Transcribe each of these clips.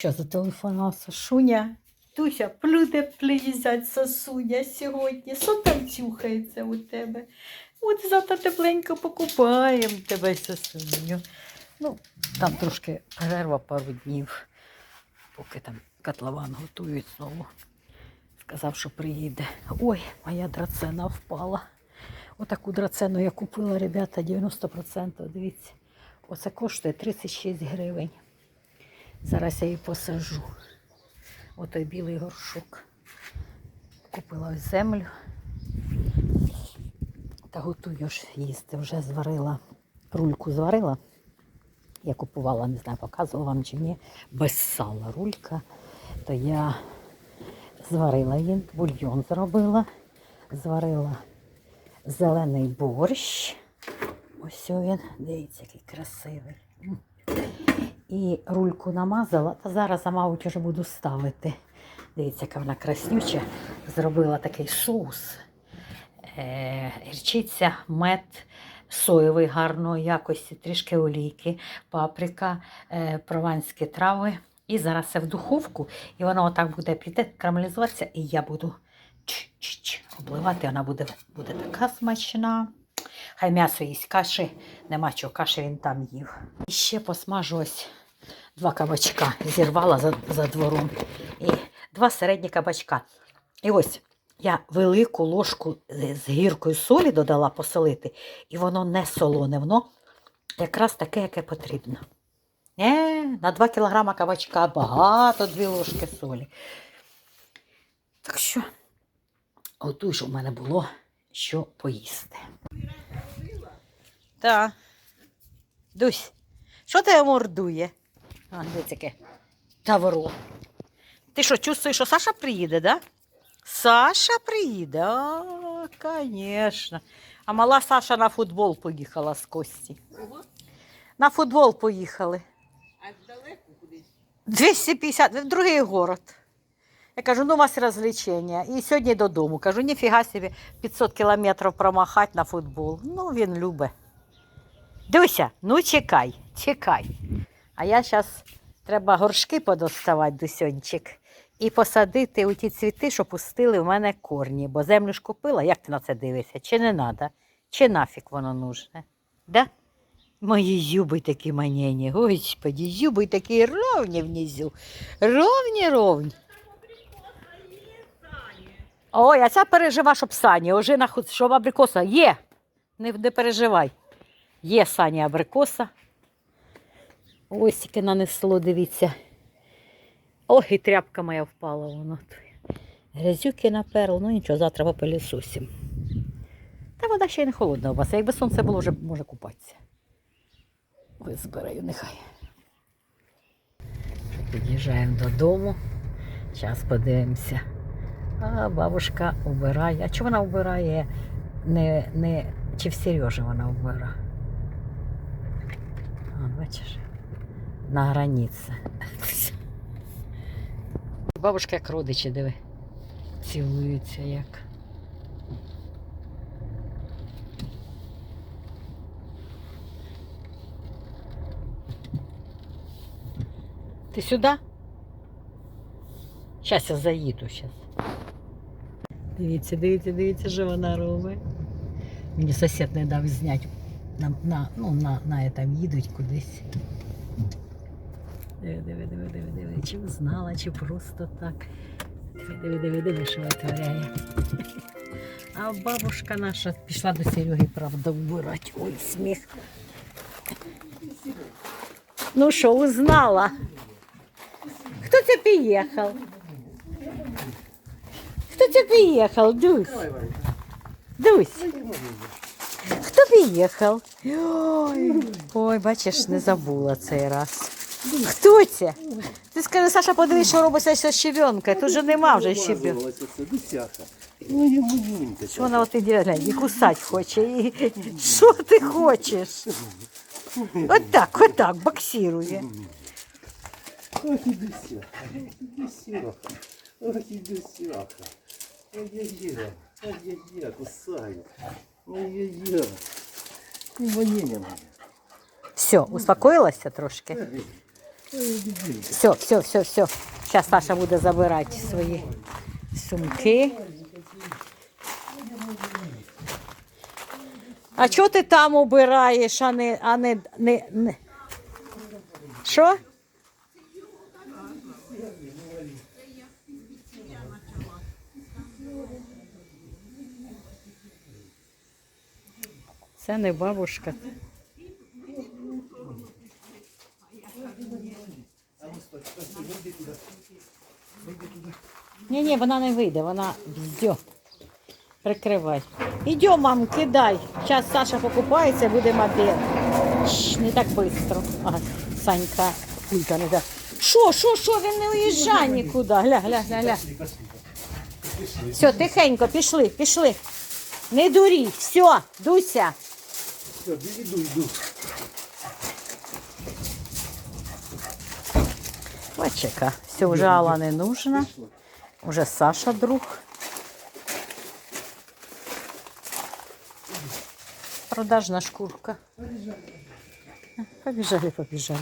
Що зателефонував Сашуня? Туся, плюде приїздять Сасуня сьогодні. Що там чухається у тебе? От завтра тепленько покупаємо тебе, Сасуню. Ну, там трошки перерва пару днів, поки там котлован готують знову. Сказав, що приїде. Ой, моя драцена впала. Отаку драцену я купила, ребята, 90%. Дивіться, оце коштує 36 гривень. Зараз я її посажу. Отой білий горшок. Купила землю. Та готую їсти. Вже зварила, рульку зварила. Я купувала, не знаю, показувала вам чи ні, без сала рулька. То я зварила її, бульйон зробила, зварила зелений борщ. Ось він, дивіться, який красивий. І рульку намазала, та зараз, мабуть, вже буду ставити. Дивіться, яка вона краснюча. Зробила такий соус. Е, гірчиця, мед соєвий гарної якості, трішки олійки, паприка, е, прованські трави. І зараз це в духовку, і воно отак буде піде карамелізуватися, і я буду ч-ч-ч обливати, вона буде, буде така смачна. Хай м'ясо їсть каші, нема чого, каші він там їв. І ще посмажу ось два кабачка. Зірвала за, за двором. І два середні кабачка. І ось я велику ложку з гіркою солі додала посолити, і воно не солоне, воно якраз таке, яке потрібно. Е, на 2 кілограма кабачка багато дві ложки солі. Так що, щоб в мене було що поїсти. Так. Дусь, що тебе мордує? А, дивіться яке тавро. Ти що, чувствуєш, що Саша приїде, да? Саша приїде, а, звісно. А мала Саша на футбол поїхала з Кості. На футбол поїхали. А далеко кудись? 250, в другий город. Я кажу, ну у вас розвлечення. І сьогодні додому. Кажу, ніфіга собі 500 кілометрів промахати на футбол. Ну, він любить. Дуся, ну чекай, чекай. А я зараз треба горшки подоставати, Дусьончик, і посадити у ті цвіти, що пустили в мене корні. Бо землю ж купила, як ти на це дивишся? Чи не треба? Чи нафіг воно нужне? Да? Мої зюби такі манені, господі, зюби такі ровні внизу. Ровні, ровні. Ой, а ця пережива, щоб Сані. Ожина, щоб абрикоса. Є. Не, не переживай. Є Сані абрикоса. Ось тільки нанесло, дивіться. Ой, і тряпка моя впала воно. Грязюки наперл, ну нічого, завтра попилісусім. Та вода ще й не холодна у вас. Якби сонце було, вже може купатися. Ой, збираю, нехай. Під'їжджаємо додому. Зараз подивимося. А бабушка убирає. А чого вона вбирає? Не, не... Чи в Сережі вона вбира? А, бачиш? На границі. Бабушка як родичі, диви. Цілуються як. Ти сюди? Щас я заїду щас. Дивіться, дивіться, дивіться, що вона робить. Мені сусід не дав зняти. На, на, ну, на, на там їдуть кудись. Диви, диви, диви, диви, диви. Чи знала, чи просто так. Диви, диви, диви, диви, що витворяє. А бабушка наша пішла до Сереги, правда, вбирати. Ой, сміх. Ну що, узнала? Кто це приїхав? Хто це приїхав, Дусь? Дусь. Хто приїхав? Ой, ой, бачиш, не забула цей раз. Хто це? Ти скажи, Саша, подивись, що робиться з щебенка. Тут же нема вже щебенка. Ну. Що вона от іде, глянь, і кусать хоче. І... Що ти хочеш? Отак, отак, боксирує. Ох, і десята. Десята. Ох, і десята. Ой-ой-ой. Ой-ой-ой, кусаю. Все, все, все, все. все. Зараз Саша буде забирати свої сумки. А чого ти там убираєш, а не, а не, не, не... Що? Це не бабушка. Ні, вона не вийде, вона все. Прикривай. Ідемо, мам, кидай. Зараз Саша покупається, будемо. Шш, Не так швидко. Ага, Санька, кулька не так. Що, що, що, він не уїжджає нікуди. Гля, гля, гля, гля. Все, тихенько, пішли, пішли. Не дуріть, все, Дуся. Все, іду, йду. Бачика, все, вже Алла не нужна. Уже Саша друг. Продажна шкурка. Побіжали, побіжали.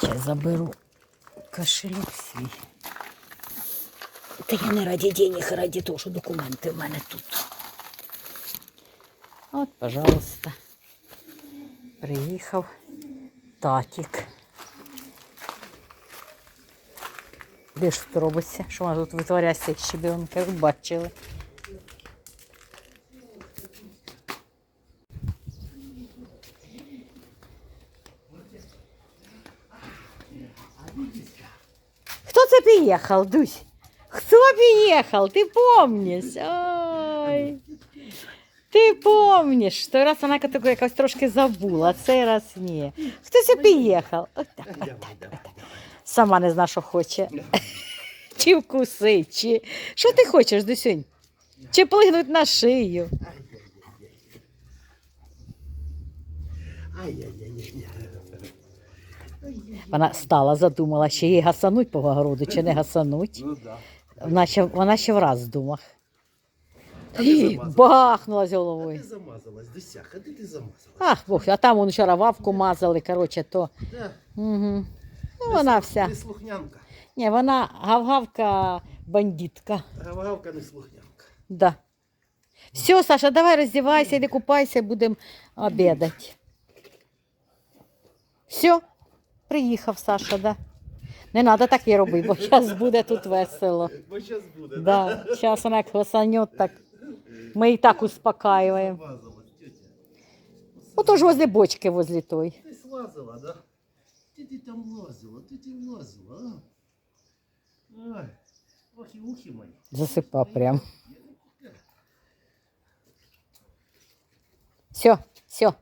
Сейчас заберу кошелек свій. Та я не раді денег, а раді того, що документи в мене тут. От, пожалуйста. Приїхав татік. Де ж тут робиться? Що вона тут витворяється, щебенка, ви бачили. Кто це приїхав, Дусь? Хто приїхав? Ти помниш? Ой. Ти помниш. Той раз вона якось трошки забула, цей раз ні. Хто це приїхав? Отак, отак, отак. Сама не знаю, що хоче. Чи вкусить, чи. Що ти хочеш, Дусюнь? Чи плигнуть на шию? Вона стала, задумала, чи їй гасануть по огороду, чи не гасануть. Ну. Вона ще, вона ще враз думав. А ти замазалась? Бахнула А головою. ти замазалась, десяха, де ти замазалась? Ах, Бог, а там вон вчора вавку мазали, коротше, то. Да. Угу. Ну, вона вся. Не слухнянка. Ні, вона гавгавка бандитка. Гавгавка не слухнянка. Да. Все, Саша, давай роздівайся, іди купайся, будемо обідати. Все, приїхав Саша, да. Не треба так і робити, бо зараз буде тут весело. Бо зараз буде, Да, зараз вона як хвасанет, так ми і так тетя. Отож возле бочки, возле той. Ти слазила, да? Де ти там лазила? Де ти лазила, а? Ай, ох і ухи мої. Засипав прям. Все, все.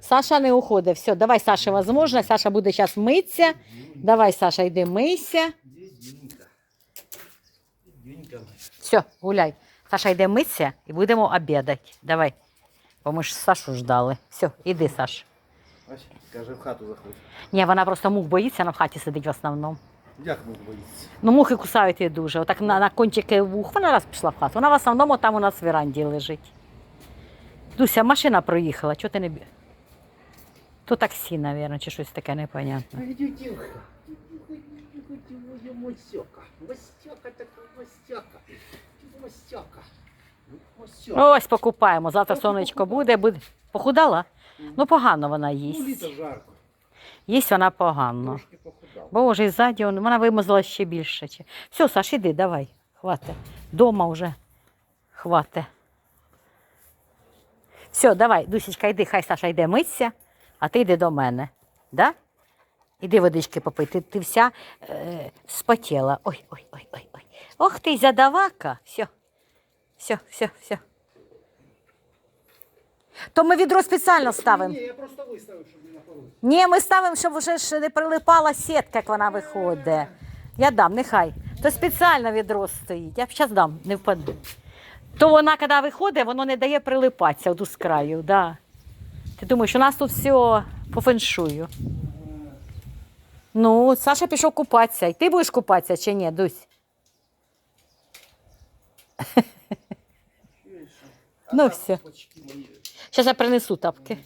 Саша не уходить. Все, давай, Саша, возможно. Саша буде зараз митися. Давай, Саша, йди мийся. Все, гуляй. Саша, йде митися і будемо обідати. Давай. Бо ми ж Сашу ждали. Все, іди, Саш. Ось, каже, в хату заходь. Ні, вона просто мух боїться, вона в хаті сидить в основному. Як мог боїться? Ну, мухи кусають її дуже. Отак на, на кончики вух. Вона раз пішла в хату. Вона в основному там у нас в веранді лежить. Дуся, машина проїхала, чого ти не бі... То таксі, мабуть, чи щось таке непонятне. Мостяка. Мостяка мостяка. Мостяка. Мостяка. Ось покупаємо. Завтра сонечко буде, буде. Похудала? Ну, погано вона Ну, їсть. літо жарко. Їсть вона погано. Трошки похудав. Боже, і ззаді вон- вона вимазала ще більше. Чи- Все, Саш, іди, давай. Хвате. Дома вже. Хвате. Все, давай, Дусечка, йди, хай Саша йде митися, а ти йди до мене. Да? Іди водички попий. Ти, ти вся е, спотіла. Ой, ой, ой, ой, ой. Ох ти, задавака. Все. Все, все, все. То ми відро спеціально ставимо. Ні, я просто виставив, щоб не напороль. Ні, ми ставимо, щоб вже ж не прилипала сітка, як вона виходить. Я дам, нехай. То спеціально відро стоїть. Я зараз дам, не впаде. То вона, коли виходить, воно не дає прилипатися от з краю. Да. Ти думаєш, у нас тут все по феншую. Ну, Саша пішов купатися. І ти будеш купатися чи ні, Дусь? Ну, все. Зараз я принесу тапки.